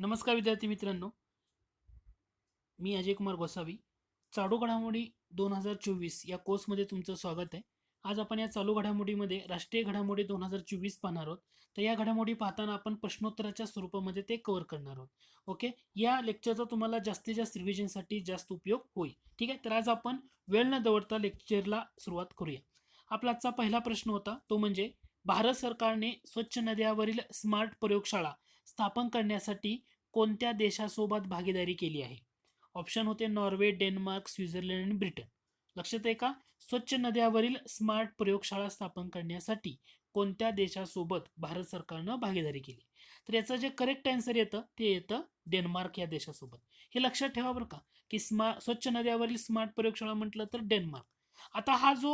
नमस्कार विद्यार्थी मित्रांनो. मी अजय कुमार गोसावी. चालू घडामोडी दोन हजार चोवीस या कोर्समध्ये तुमचं स्वागत आहे. आज आपण या चालू घडामोडीमध्ये राष्ट्रीय घडामोडी दोन हजार चोवीस पाहणार आहोत. तर या घडामोडी पाहताना आपण प्रश्नोत्तराच्या स्वरूपामध्ये ते कव्हर करणार आहोत. ओके या लेक्चरचा तुम्हाला जास्तीत जास्त रिव्हिजनसाठी जास्त उपयोग होईल. ठीक आहे? तर आज आपण वेळ न दवडता लेक्चरला सुरुवात करूया. आपला आजचा पहिला प्रश्न होता तो म्हणजे भारत सरकारने स्वच्छ नद्यावरील स्मार्ट प्रयोगशाळा स्थापन करण्यासाठी कोणत्या देशासोबत भागीदारी केली आहे? ऑप्शन होते नॉर्वे डेन्मार्क स्वित्झर्लंड आणि ब्रिटन लक्षात आहे का? स्वच्छ नद्यावरील स्मार्ट प्रयोगशाळा स्थापन करण्यासाठी कोणत्या देशासोबत भारत सरकारनं भागीदारी केली? तर याचं जे करेक्ट आन्सर येतं ते येतं डेन्मार्क या देशासोबत. हे लक्षात ठेवा बरं का की स्मा स्वच्छ नद्यावरील स्मार्ट प्रयोगशाळा म्हटलं तर डेन्मार्क आता हा जो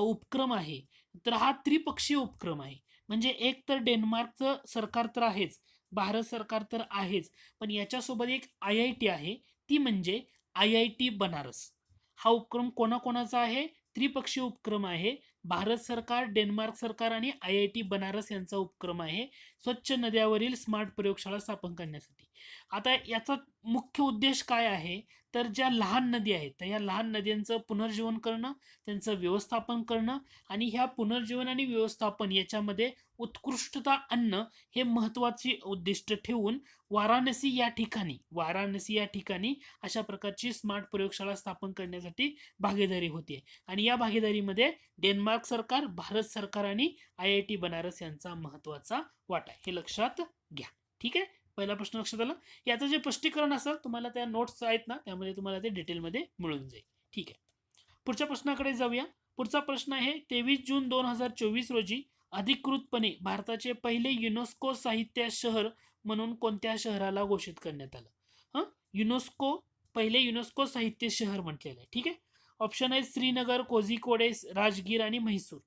उपक्रम आहे तर हा त्रिपक्षीय उपक्रम आहे. म्हणजे एक तर डेन्मार्कचं सरकार तर आहेच भारत सरकार तर आहेच पण याच्यासोबत एक आय आय टी आहे ती म्हणजे आय आय टी बनारस. हा उपक्रम कोणाकोणाचा आहे? त्रिपक्षीय उपक्रम आहे. भारत सरकार डेन्मार्क सरकार आणि आय आय टी बनारस यांचा उपक्रम आहे. स्वच्छ नद्यावरील स्मार्ट प्रयोगशाळा स्थापन करण्यासाठी. आता याचा मुख्य उद्देश काय आहे? तर ज्या लहान नदी आहेत तर या लहान नद्यांचं पुनर्जीवन करणं त्यांचं व्यवस्थापन करणं आणि ह्या पुनर्जीवन आणि व्यवस्थापन याच्यामध्ये उत्कृष्टता आणणं हे महत्त्वाची उद्दिष्ट ठेवून वाराणसी या ठिकाणी वाराणसी या ठिकाणी अशा प्रकारची स्मार्ट प्रयोगशाळा स्थापन करण्यासाठी भागीदारी होते. आणि या भागीदारीमध्ये डेन्मार्क सरकार भारत सरकार आणि आय आय टी बनारस यांचा महत्त्वाचा वाटा आहे. हे लक्षात घ्या. ठीक आहे? पहिला प्रश्न लक्षात आला. याचं जे स्पष्टीकरण असेल तुम्हाला त्या नोट्स आहेत ना त्यामध्ये तुम्हाला ते डिटेलमध्ये मिळून जाईल. ठीक आहे. पुढच्या प्रश्नाकडे जाऊया. पुढचा प्रश्न आहे तेवीस जून दोन हजार चोवीस रोजी अधिकृतपणे भारताचे पहिले युनेस्को साहित्य शहर म्हणून कोणत्या शहराला घोषित करण्यात आलं? हां? युनेस्को पहिले युनेस्को साहित्य शहर म्हटलेलं आहे. ठीक आहे? ऑप्शन आहे श्रीनगर कोझिकोडे राजगीर आणि म्हैसूर.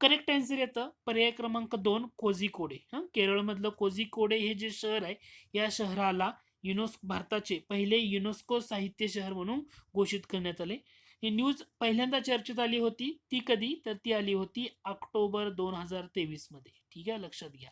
करेक्ट आन्सर येतं. पर्याय क्रमांक दोन कोझिकोडे. हां? केरळमधलं कोझिकोडे हे जे शहर आहे या शहराला युनेस्को भारताचे पहिले युनेस्को साहित्य शहर म्हणून घोषित करण्यात आले. ही न्यूज पहिल्यांदा चर्चेत आली होती. ती कधी? तर ती आली होती ऑक्टोबर दोन हजार तेवीसमध्ये ठीक आहे? लक्षात घ्या.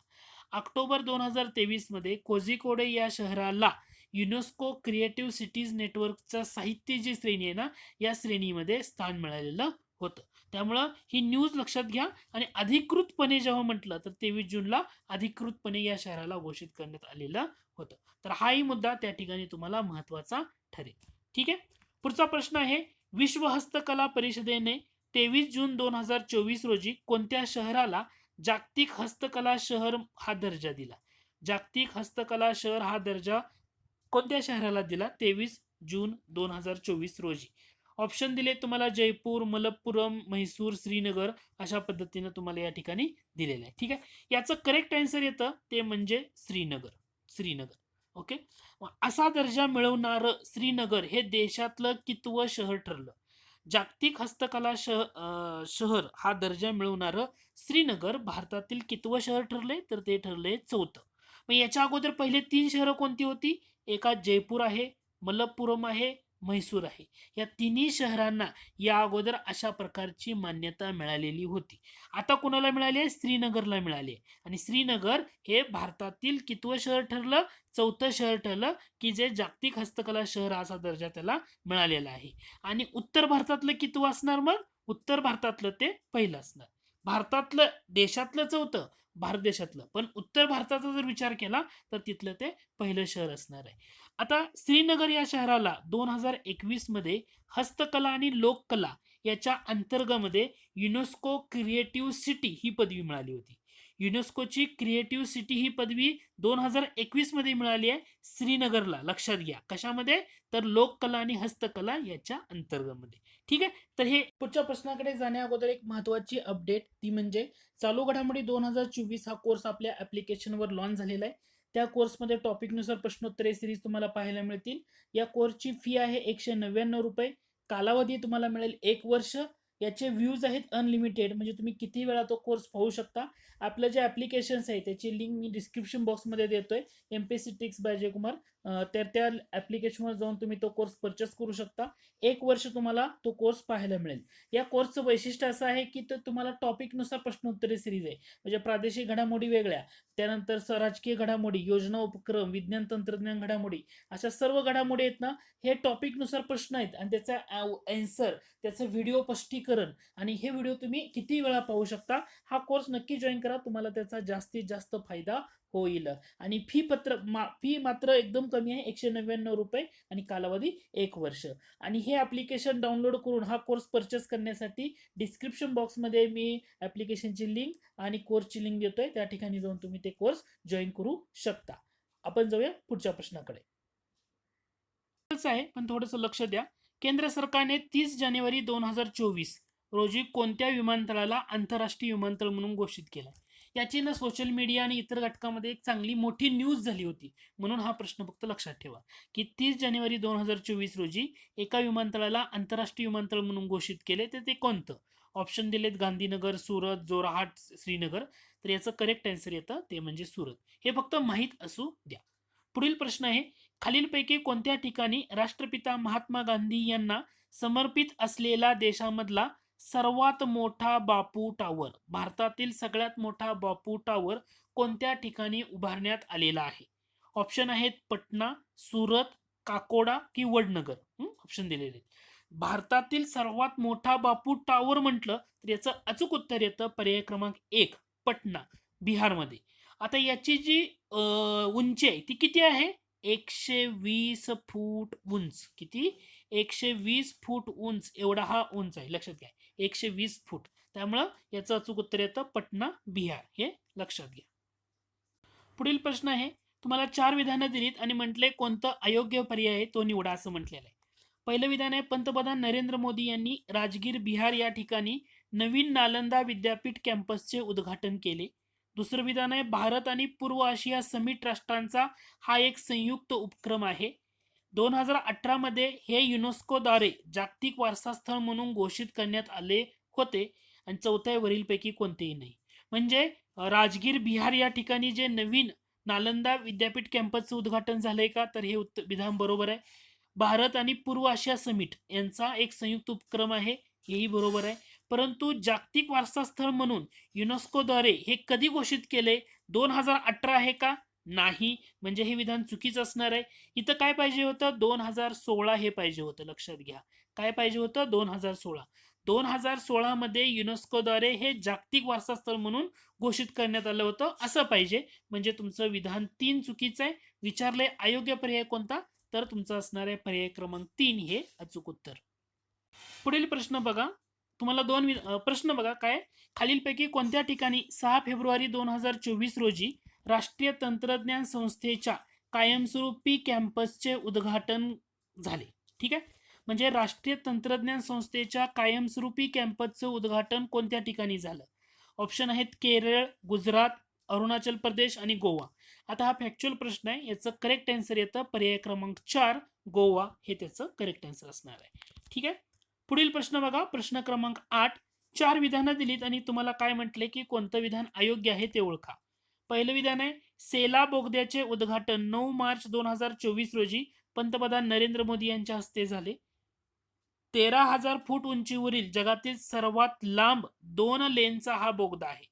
ऑक्टोबर दोन हजार तेवीसमध्ये कोझिकोडे या शहराला युनेस्को क्रिएटिव्ह सिटीज नेटवर्कचा साहित्य जी श्रेणी आहे ना या श्रेणीमध्ये स्थान मिळालेलं होतं. त्यामुळं ही न्यूज लक्षात घ्या. आणि अधिकृतपणे जेव्हा म्हटलं तर तेवीस जूनला अधिकृतपणे या शहराला घोषित करण्यात आलेलं होतं. तर हाही मुद्दा त्या ठिकाणी तुम्हाला महत्त्वाचा ठरेल. ठीक आहे? पुढचा प्रश्न आहे विश्व हस्तकला परिषदेने तेवीस जून दोन हजार चोवीस रोजी कोणत्या शहराला जागतिक हस्तकला शहर हा दर्जा दिला? जागतिक हस्तकला शहर हा दर्जा कोणत्या शहराला दिला? तेवीस जून दोन हजार चोवीस रोजी. ऑप्शन दिले तुम्हाला जयपूर मलप्पुरम म्हैसूर श्रीनगर अशा पद्धतीनं तुम्हाला या ठिकाणी दिलेलं आहे. ठीक आहे? याचं करेक्ट आन्सर येतं ते म्हणजे श्रीनगर. श्रीनगर. ओके असा दर्जा मिळवणारं श्रीनगर हे देशातलं कितवं शहर ठरलं? जागतिक हस्तकला शह शहर हा दर्जा मिळवणारं श्रीनगर भारतातील कितवं शहर ठरलंय? तर ते ठरलंय चौथं. मग याच्या अगोदर पहिले तीन शहरं कोणती होती? एका जयपूर आहे मलप्पुरम आहे म्हैसूर आहे. या तिन्ही शहरांना या अगोदर अशा प्रकारची मान्यता मिळालेली होती. आता कोणाला मिळाली आहे? श्रीनगरला मिळाली आहे. आणि श्रीनगर हे भारतातील कितवं शहर ठरलं? चौथं शहर ठरलं की जे जागतिक हस्तकला शहर असा दर्जा त्याला मिळालेला आहे. आणि उत्तर भारतातलं कितवं असणार मग? उत्तर भारतातलं ते पहिलं असणार. भारतातलं देशातलं चौथं भारत देशातलं. पण उत्तर भारताचा जर विचार केला तर तिथलं ते पहिलं शहर असणार आहे. आता श्रीनगर या शहराला दोन हजार एकवीसमध्ये हस्तकला आणि लोककला याच्या अंतर्गामध्ये युनेस्को क्रिएटिव्ह सिटी ही पदवी मिळाली होती. युनेस्कोची क्रिएटिव्ह सिटी ही पदवी दोन हजार एकवीसमध्ये मिळाली आहे श्रीनगरला. लक्षात घ्या. कशामध्ये? तर लोककला आणि हस्तकला याच्या अंतर्गतमध्ये. ठीक आहे? तर हे पुढच्या प्रश्नाकडे जाण्या अगोदर एक महत्वाची अपडेट ती म्हणजे चालू घडामोडी दोन हजार चोवीस हा कोर्स आपल्या ॲप्लिकेशनवर लॉन्च झालेला आहे. त्या कोर्समध्ये टॉपिकनुसार प्रश्नोत्तरे सिरीज तुम्हाला पाहायला मिळतील. या कोर्सची फी आहे एकशे नव्याण्णव रुपये. कालावधी तुम्हाला मिळेल एक वर्ष. याचे व्ह्यूज आहेत अनलिमिटेड म्हणजे तुम्ही किती वेळा तो कोर्स पाहू शकता. आपलं जे ॲप्लिकेशन्स आहे त्याची लिंक मी डिस्क्रिप्शन बॉक्समध्ये देतोय. M P C ticks by Jaykumar तर त्या ॲप्लिकेशनवर जाऊन तुम्ही तो कोर्स परचेस करू शकता. एक वर्ष तुम्हाला तो कोर्स पाहायला मिळेल. या कोर्सचं वैशिष्ट्य असं आहे की तो तुम्हाला टॉपिकनुसार प्रश्नोत्तरे सिरीज आहे. म्हणजे प्रादेशिक घडामोडी वेगळ्या. त्यानंतर स- राजकीय घडामोडी योजना उपक्रम विज्ञान तंत्रज्ञान घडामोडी. अशा सर्व घडामोडी आहेत ना हे टॉपिकनुसार प्रश्न आहेत. आणि त्याचा अँसर त्याचं व्हिडिओ स्पष्टीकरण आणि हे व्हिडिओ तुम्ही किती वेळा पाहू शकता हा कोर्स नक्की जॉईन करा तुम्हाला त्याचा जास्तीत जास्त फायदा होईल. आणि फी पत्र मा फी मात्र एकदम कमी आहे एकशे नव्याण्णव रुपये आणि कालावधी एक वर्ष. आणि हे ॲप्लिकेशन डाउनलोड करून हा कोर्स परचेस करण्यासाठी डिस्क्रिप्शन बॉक्समध्ये मी ॲप्लिकेशनची लिंक आणि कोर्सची लिंक देतोय. त्या ठिकाणी जाऊन तुम्ही ते कोर्स जॉईन करू शकता. आपण जाऊया पुढच्या प्रश्नाकडे. आहे पण थोडंसं लक्ष द्या. केंद्र सरकारने तीस जानेवारी दोन हजार चोवीस रोजी कोणत्या विमानतळाला आंतरराष्ट्रीय विमानतळ म्हणून घोषित केलं? याची ना सोशल मीडिया आणि इतर घटकामध्ये एक चांगली मोठी न्यूज झाली होती. म्हणून हा प्रश्न फक्त लक्षात ठेवा. की तीस जानेवारी दोन हजार चोवीस रोजी एका विमानतळाला आंतरराष्ट्रीय विमानतळ म्हणून घोषित केले तर ते कोणतं? ऑप्शन दिलेत गांधीनगर सुरत जोरहाट श्रीनगर. तर याचं करेक्ट आन्सर येतं ते म्हणजे सुरत. हे फक्त माहीत असू द्या. पुढील प्रश्न आहे खालीलपैकी कोणत्या ठिकाणी राष्ट्रपिता महात्मा गांधी यांना समर्पित असलेला देशामधला सर्वात मोठा बापू टावर भारतातील सगळ्यात मोठा बापू टावर कोणत्या ठिकाणी उभारण्यात आलेला आहे? ऑप्शन आहेत पटना सुरत काकोडा की वडनगर. ऑप्शन दिलेले आहेत. भारतातील सर्वात मोठा बापू टावर म्हटलं तर याचं अचूक उत्तर येतं पर्याय क्रमांक एक पटना बिहारमध्ये. आता याची जी उंची आहे ती किती आहे? एकशे वीस फूट उंच. किती? एकशे वीस फूट उंच. एवढा हा उंच आहे. लक्षात घ्या. एकशे वीस फूट. त्यामुळं याचं अचूक उत्तर येतं पटना बिहार. हे लक्षात घ्या. पुढील प्रश्न आहे. तुम्हाला चार विधानं दिलीत आणि म्हटले कोणतं अयोग्य पर्याय आहे तो निवडा असं म्हटलेलं आहे. पहिलं विधान आहे पंतप्रधान नरेंद्र मोदी यांनी राजगीर बिहार या ठिकाणी नवीन नालंदा विद्यापीठ कॅम्पसचे उद्घाटन केले. दुसरं विधान आहे भारत आणि पूर्व आशिया समिट राष्ट्रांचा हा एक संयुक्त उपक्रम आहे. दोन हजार अठरामध्ये हे युनेस्कोद्वारे जागतिक वारसास्थळ म्हणून घोषित करण्यात आले होते आणि चौथ्या वरीलपैकी कोणतेही नाही. म्हणजे राजगीर बिहार या ठिकाणी जे नवीन नालंदा विद्यापीठ कॅम्पसचं उद्घाटन झालंय का? तर हे उत्तर विधान बरोबर आहे. भारत आणि पूर्व आशिया समिट यांचा एक संयुक्त उपक्रम आहे हेही बरोबर आहे. परंतु जागतिक वारसास्थळ म्हणून युनेस्कोद्वारे हे कधी घोषित केले? दोन हजार अठरा आहे का? नाही. म्हणजे हे विधान चुकीचं असणार आहे. इथं काय पाहिजे होतं? दोन हजार सोळा हे पाहिजे होतं. लक्षात घ्या. काय पाहिजे होतं? दोन हजार सोळा. दोन हजार सोळामध्ये युनेस्कोद्वारे हे जागतिक वारसास्थळ म्हणून घोषित करण्यात आलं होतं. असं पाहिजे. म्हणजे तुमचं विधान तीन चुकीचं आहे. विचारले अयोग्य पर्याय कोणता? तर तुमचा असणार आहे पर्याय क्रमांक तीन हे अचूक उत्तर. पुढील प्रश्न बघा. तुम्हाला दोन प्रश्न बघा काय? खालीलपैकी कोणत्या ठिकाणी सहा फेब्रुवारी दोन हजार चोवीस रोजी राष्ट्रीय तंत्रज्ञान संस्थेच्या कायमस्वरूपी कॅम्पसचे उद्घाटन झाले? ठीक आहे? म्हणजे राष्ट्रीय तंत्रज्ञान संस्थेच्या कायमस्वरूपी कॅम्पसचं उद्घाटन कोणत्या ठिकाणी झालं? ऑप्शन आहेत केरळ गुजरात अरुणाचल प्रदेश आणि गोवा. आता हा फॅक्च्युअल प्रश्न आहे याचं करेक्ट आन्सर येतं. पर्याय क्रमांक चार गोवा. हे त्याचं करेक्ट आन्सर असणार आहे. ठीक आहे? पुढील प्रश्न बघा. प्रश्न क्रमांक आठ. चार विधानं दिलीत आणि तुम्हाला काय म्हटले की कोणतं विधान अयोग्य आहे ते ओळखा. पहिलं विधान आहे सेला बोगद्याचे उद्घाटन नऊ मार्च दोन हजार चोवीस रोजी पंतप्रधान नरेंद्र मोदी यांच्या हस्ते झाले. तेरा हजार फूट उंचीवरील जगातील सर्वात लांब दोन लेनचा हा बोगदा आहे.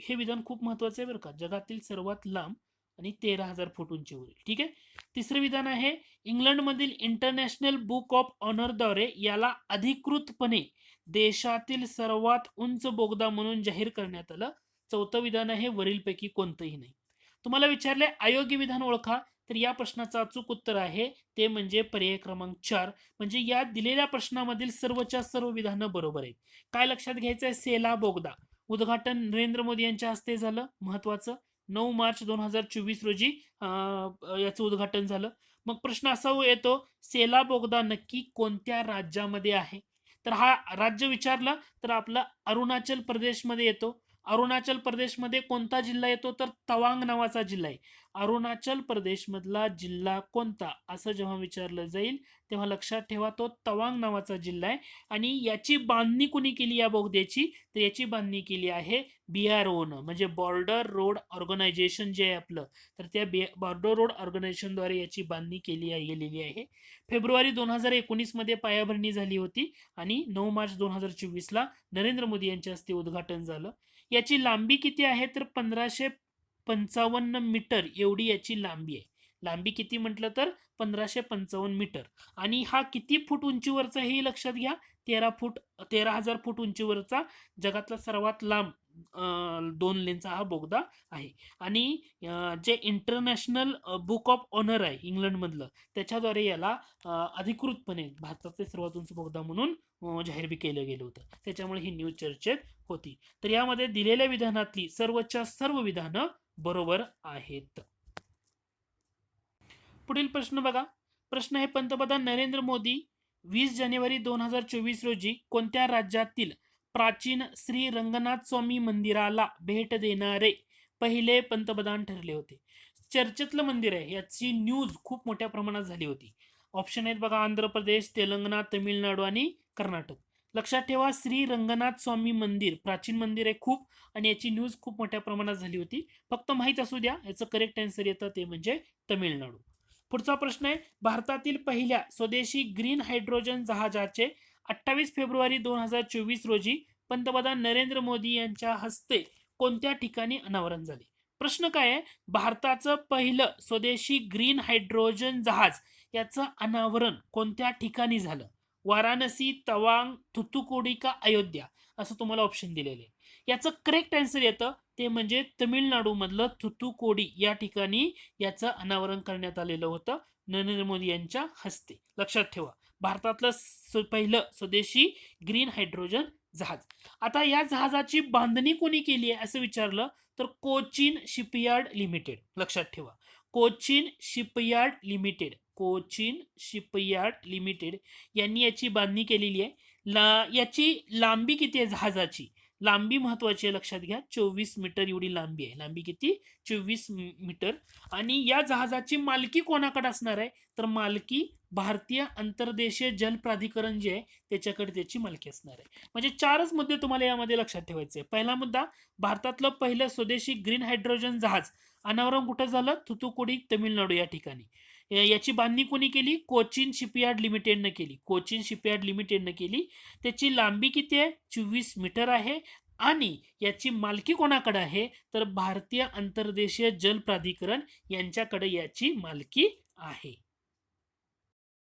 हे विधान खूप महत्वाचं आहे बरं का. जगातील सर्वात लांब आणि तेरा हजार फूट उंचीवरील ठीक आहे? तिसरं विधान आहे इंग्लंडमधील इंटरनॅशनल बुक ऑफ ऑनरद्वारे याला अधिकृतपणे देशातील सर्वात उंच बोगदा म्हणून जाहीर करण्यात आलं. चौथं विधान आहे वरीलपैकी कोणतंही नाही. तुम्हाला विचारले अयोग्य विधान ओळखा. तर या प्रश्नाचं अचूक उत्तर आहे ते म्हणजे पर्याय क्रमांक चार. म्हणजे या दिलेल्या प्रश्नामधील सर्वच्या सर्व विधानं बरोबर आहेत. काय लक्षात घ्यायचं आहे सेला बोगदा. उद्घाटन नरेंद्र मोदी यांच्या हस्ते झालं महत्वाचं. नऊ मार्च दोन हजार चोवीस रोजी याचं उद्घाटन झालं. मग प्रश्न असा हो येतो सेला बोगदा नक्की कोणत्या राज्यामध्ये आहे? तर हा राज्य विचारला तर आपला अरुणाचल प्रदेशमध्ये येतो. अरुणाचल प्रदेशमध्ये कोणता जिल्हा येतो? तर तवांग नावाचा जिल्हा आहे. अरुणाचल प्रदेशमधला जिल्हा कोणता? असं जेव्हा विचारलं जाईल तेव्हा लक्षात ठेवा तो तवांग नावाचा जिल्हा आहे. आणि याची बांधणी कुणी केली या बोगद्याची तर याची बांधणी केली आहे बी आर ओनं म्हणजे बॉर्डर रोड ऑर्गनायझेशन जे आहे आपलं तर त्या बी बॉर्डर रोड ऑर्गनायझेशनद्वारे याची बांधणी केली गेलेली आहे. फेब्रुवारी दोन हजार एकोणीसमध्ये पायाभरणी झाली होती आणि नऊ मार्च दोन हजार चोवीसला नरेंद्र मोदी यांच्या हस्ते उद्घाटन झालं. याची लांबी किती आहे? तर पंधराशे पंचावन्न मीटर एवढी याची लांबी आहे. लांबी किती म्हटलं तर? पंधराशे पंचावन्न मीटर. आणि हा किती फूट उंचीवरचा हे लक्षात घ्या. तेरा फूट तेरा हजार फूट उंचीवरचा जगातला सर्वात लांब दोन लेनचा हा बोगदा आहे. आणि जे इंटरनॅशनल बुक ऑफ ऑनर आहे इंग्लंडमधलं त्याच्याद्वारे याला अधिकृतपणे भारताचे सर्वात उंच बोगदा म्हणून जाहीर बी केलं गेलं होतं. त्याच्यामुळे ही न्यूज चर्चेत होती. तर यामध्ये दिलेल्या विधानातली सर्वच्या सर्व विधानं बरोबर आहेत. पुढील प्रश्न बघा. प्रश्न आहे पंतप्रधान नरेंद्र मोदी वीस जानेवारी दोन हजार चोवीस रोजी कोणत्या राज्यातील प्राचीन श्री रंगनाथ स्वामी मंदिराला भेट देणारे पहिले पंतप्रधान ठरले होते. चर्चेतलं मंदिर आहे. याची न्यूज खूप मोठ्या प्रमाणात झाली होती. ऑप्शन आहेत बघा आंध्र प्रदेश तेलंगणा तमिळनाडू आणि कर्नाटक. लक्षात ठेवा श्री रंगनाथ स्वामी मंदिर प्राचीन मंदिर आहे खूप आणि याची न्यूज खूप मोठ्या प्रमाणात झाली होती. फक्त माहीत असू द्या याचं करेक्ट आन्सर येतं ते म्हणजे तमिळनाडू. पुढचा प्रश्न आहे भारतातील पहिल्या स्वदेशी ग्रीन हायड्रोजन जहाजाचे अठ्ठावीस फेब्रुवारी दोन हजार चोवीस रोजी पंतप्रधान नरेंद्र मोदी यांच्या हस्ते कोणत्या ठिकाणी अनावरण झाले? प्रश्न काय आहे? भारताचं पहिलं स्वदेशी ग्रीन हायड्रोजन जहाज याचं अनावरण कोणत्या ठिकाणी झालं? वाराणसी तवांग थुतुकुडी का अयोध्या? असं तुम्हाला ऑप्शन दिलेले आहे. याचं करेक्ट आन्सर येतं ते म्हणजे तमिळनाडूमधलं थुतुकोडी या ठिकाणी याचं अनावरण करण्यात आलेलं होतं नरेंद्र मोदी यांच्या हस्ते. लक्षात ठेवा. भारतातलं स- पहिलं स्वदेशी ग्रीन हायड्रोजन जहाज. आता या जहाजाची बांधणी कोणी केली आहे असं विचारलं तर कोचिन शिपयार्ड लिमिटेड. लक्षात ठेवा. Cochin shipyard limited Cochin shipyard limited यांनी याची बांधणी केलेली आहे. ला याची लांबी किती आहे जहाजाची? लांबी महत्वाची आहे लक्षात घ्या. चोवीस मीटर एवढी लांबी आहे. लांबी किती? चोवीस मीटर. आणि या जहाजाची मालकी कोणाकडे असणार आहे? तर मालकी भारतीय अंतर्देशीय जल प्राधिकरण जे आहे त्याच्याकडे त्याची मालकी असणार आहे. म्हणजे चारच मुद्दे तुम्हाला यामध्ये लक्षात ठेवायचे पहिला मुद्दा भारतातलं पहिलं स्वदेशी ग्रीन हायड्रोजन जहाज अनावरण कुठं झालं? थुतुकुडी तमिळनाडू या ठिकाणी. याची बांधणी कोणी केली? कोचिन शिपयार्ड लिमिटेडनं केली. कोचिन शिपयार्ड लिमिटेडनं केली. त्याची लांबी किती आहे? चोवीस मीटर आहे. आणि याची मालकी कोणाकडे आहे? तर भारतीय अंतर्देशीय जल प्राधिकरण यांच्याकडे याची मालकी आहे.